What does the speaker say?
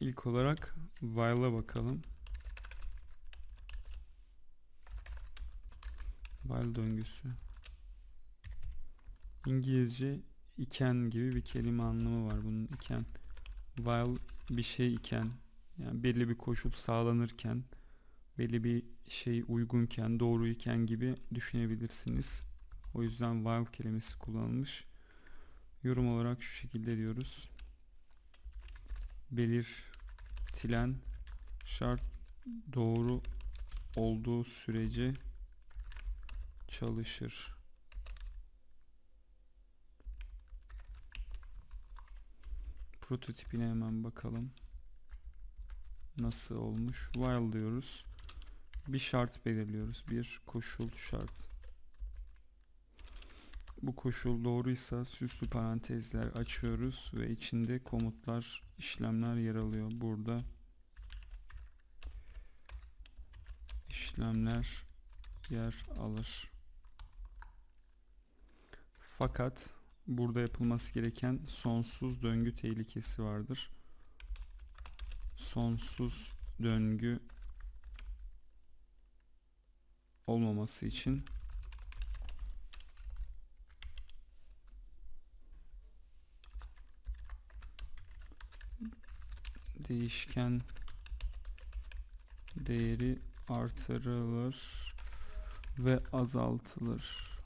İlk olarak while'a bakalım. While döngüsü. İngilizce iken gibi bir kelime anlamı var bunun iken. While bir şey iken yani belli bir koşul sağlanırken belli bir şey uygunken doğru iken gibi düşünebilirsiniz. O yüzden while kelimesi kullanılmış. Yorum olarak şu şekilde diyoruz. Belirtilen şart doğru olduğu sürece çalışır. Prototipine hemen bakalım. Nasıl olmuş? While diyoruz. Bir şart belirliyoruz. Bir koşul şart. Bu koşul doğruysa süslü parantezler açıyoruz ve içinde komutlar, işlemler yer alıyor. Burada işlemler yer alır. Fakat burada yapılması gereken sonsuz döngü tehlikesi vardır. Sonsuz döngü olmaması için değişken değeri artırılır ve azaltılır.